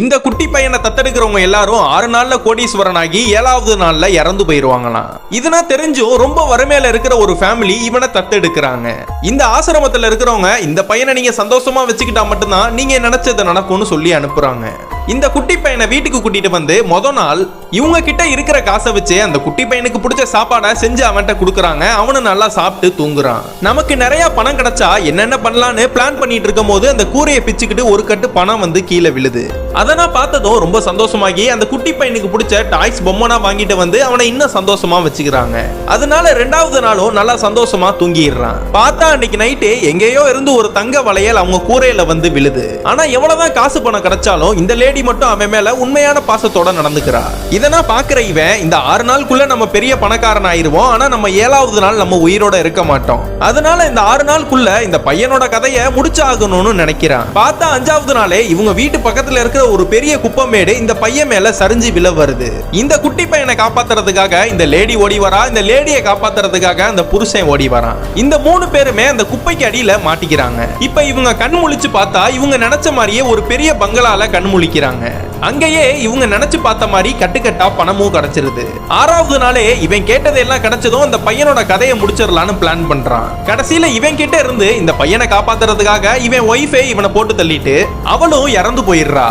இந்த குட்டி பையனை தத்தெடுக்கிறவங்க எல்லாரும் ஆறு நாள்ல கோடீஸ்வரன் ஆகி ஏழாவது நாள்ல இறந்து போயிருவாங்களாம். இதெல்லாம் தெரிஞ்சும் ரொம்ப வறுமையில இருக்கிற ஒரு ஃபேமிலி இவனை தத்தெடுக்கிறாங்க. இந்த ஆசிரமத்துல இருக்கிறவங்க இந்த பையனை நீங்க சந்தோஷமா வச்சுக்கிட்டா மட்டும்தான் நீங்க நினைச்சது நடக்கும்னு சொல்லி அனுப்புறாங்க. இந்த குட்டி பையனை வீட்டுக்கு கூட்டிட்டு வந்து மொத நாள் இவங்க கிட்ட இருக்கிற காசை வச்சு அந்த குட்டி பையனுக்கு பிடிச்ச சாப்பாடை செஞ்சு அவன்கிட்ட கொடுக்குறாங்க. அவனு நல்லா சாப்பிட்டு தூங்குறான். நமக்கு நிறைய பணம் கிடைச்சா என்னென்ன பண்ணலான்னு பிளான் பண்ணிட்டு இருக்கும் போது அந்த கூரையை பிச்சுக்கிட்டு ஒரு கட்டு பணம் வந்து கீழே விழுது. அதை பார்த்ததும் ரொம்ப சந்தோஷமாகி அந்த குட்டி பையனுக்கு பிடிச்ச டாய்ஸ் பொம்மனா வாங்கிட்டு வந்து அவனை இன்னும் சந்தோஷமா வச்சுக்கிறாங்க. அதனால ரெண்டாவது நாளும் நல்லா சந்தோஷமா தூங்கிடுறான். பார்த்தா அன்னைக்கு நைட்டு எங்கேயோ இருந்து ஒரு தங்க வளையல் அவங்க கூரையில வந்து விழுது. ஆனா எவ்வளவுதான் காசு பணம் கிடைச்சாலும் இந்த லேடி மட்டும் அவன் மேல உண்மையான பாசத்தோட நடந்துக்கிறா. இதெல்லாம் பாக்குற இவன் இந்த ஆறு நாளுக்குள்ள நம்ம பெரிய பணக்காரன் ஆயிருவோம். ஆனா நம்ம ஏழாவது நாள் நம்ம உயிரோட இருக்க மாட்டோம். அதனால இந்த ஆறு நாளுக்குள்ள இந்த பையனோட கதையை முடிச்சாகணும்னு நினைக்கிறான். பார்த்தா அஞ்சாவது நாளே இவங்க வீட்டு பக்கத்துல இருக்கிற ஒரு பெரிய குப்பமேடு இந்த பையன் மேல சரிஞ்சு விழ வருது. இந்த குட்டி பையனை காப்பாத்துறதுக்காக இந்த லேடி ஓடி வரா. இந்த லேடியை காப்பாத்துறதுக்காக அந்த புருஷன் ஓடி வரான் இந்த மூணு பேருமே அந்த குப்பைக்கு அடியில மாட்டிக்கிறாங்க. இப்ப இவங்க கண் முழிச்சு பார்த்தா இவங்க நினைச்ச மாதிரியே ஒரு பெரிய பங்களால கண் முழிக்கிறாங்க. அங்கேயே இவங்க நினைச்சு பார்த்த மாதிரி கட்டுக்கட்டா பணமும் கிடைச்சிருது. ஆறாவது நாளே இவன் கேட்டதெல்லாம் கிடைச்சதும் அந்த பையனோட கதையை முடிச்சிடலான்னு பிளான் பண்றான். கடைசியில இவன் கிட்ட இருந்து இந்த பையனை காப்பாத்துறதுக்காக இவன் ஒய்ஃபே இவனை போட்டு தள்ளிட்டு அவளும் இறந்து போயிடுறா.